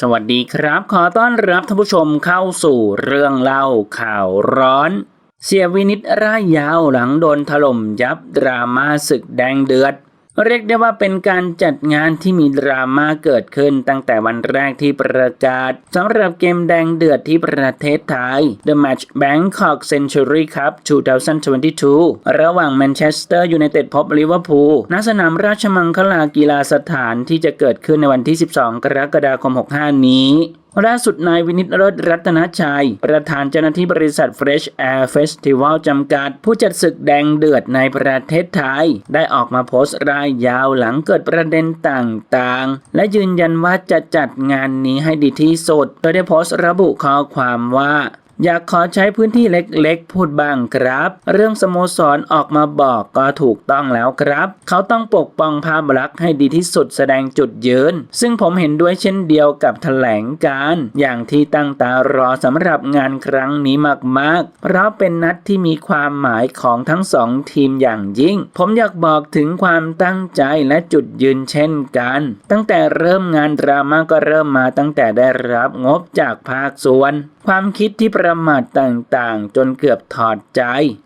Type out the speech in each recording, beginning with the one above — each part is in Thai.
สวัสดีครับ ขอต้อนรับท่านผู้ชมเข้าสู่เรื่องเล่าข่าวร้อน เสียวินิตร่ายยาวหลังโดนถล่มยับดราม่าศึกแดงเดือด เรียกได้ว่าเป็นการจัดงานที่มีดราม่าเกิดขึ้นตั้งแต่วันแรกที่ประกาศสำหรับเกมแดงเดือดที่ประเทศไทย The Match Bangkok Century Cup 2022 ระหว่างแมนเชสเตอร์ยูไนเต็ดพบลิเวอร์พูลณสนามราชมังคลากีฬาสถานที่จะเกิดขึ้นในวันที่ 12 กรกฎาคม 65 นี้ ล่าสุดนายวินิตรสรัตนชัย ประธานเจ้าหน้าที่บริษัท Fresh Air Festival จำกัด ผู้จัดศึกแดงเดือดในประเทศไทย ได้ออกมาโพสต์รายยาวหลังเกิดประเด็นต่างๆ และยืนยันว่าจะจัดงานนี้ให้ดีที่สุด โดยได้โพสต์ระบุข้อความว่า อยากขอใช้พื้นที่เล็กๆ พูดบ้างครับ เรื่องสโมสรออกมาบอกก็ถูกต้องแล้วครับ เขาต้องปกป้องภาพลักษณ์ให้ดีที่สุดแสดงจุดยืน ซึ่งผมเห็นด้วยเช่นเดียวกับแถลงการ์อย่างที่ตั้งตารอสำหรับงานครั้งนี้มากๆ เพราะเป็นนัดที่มีความหมายของทั้งสองทีมอย่างยิ่ง ผมอยากบอกถึงความตั้งใจและจุดยืนเช่นกัน ตั้งแต่เริ่มงานดราม่าก็เริ่มมาตั้งแต่ได้รับงบจากภาคส่วนความคิดที่ประมาทต่างๆ จนเกือบถอดใจ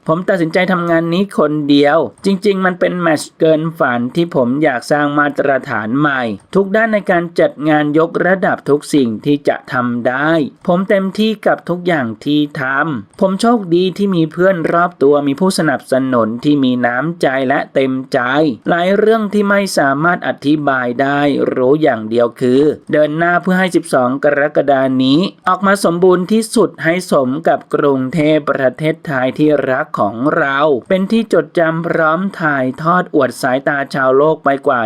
ผมตัดสินใจทำงานนี้คนเดียว จริง ๆ มันเป็นแมชเกินฝันที่ผมอยากสร้างมาตรฐานใหม่ ทุกด้านในการจัดงานยกระดับทุกสิ่งที่จะทำได้ ผมเต็มที่กับทุกอย่างที่ทำผมโชคดีที่มีเพื่อนรอบตัวมีผู้สนับสนุนที่มีน้ำใจและเต็มใจ หลายเรื่องที่ไม่สามารถอธิบายได้รู้อย่างเดียวคือ เดินหน้าเพื่อให้ 12 กรกฎานี้ ออกมาสมบูรณ์ที่สุดให้สมกับกรุงเทพประเทศไทยที่รักของเรา เป็นที่จดจำพร้อมถ่ายทอดอวดสายตาชาวโลกไปกว่า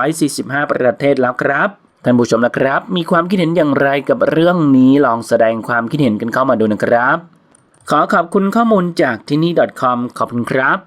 145 ประเทศแล้วครับท่านผู้ชมนะครับ มีความคิดเห็นอย่างไรกับเรื่องนี้ลองแสดงความคิดเห็นกันเข้ามาดูนะครับ ขอขอบคุณข้อมูลจากที่นี่ .com ขอบคุณครับ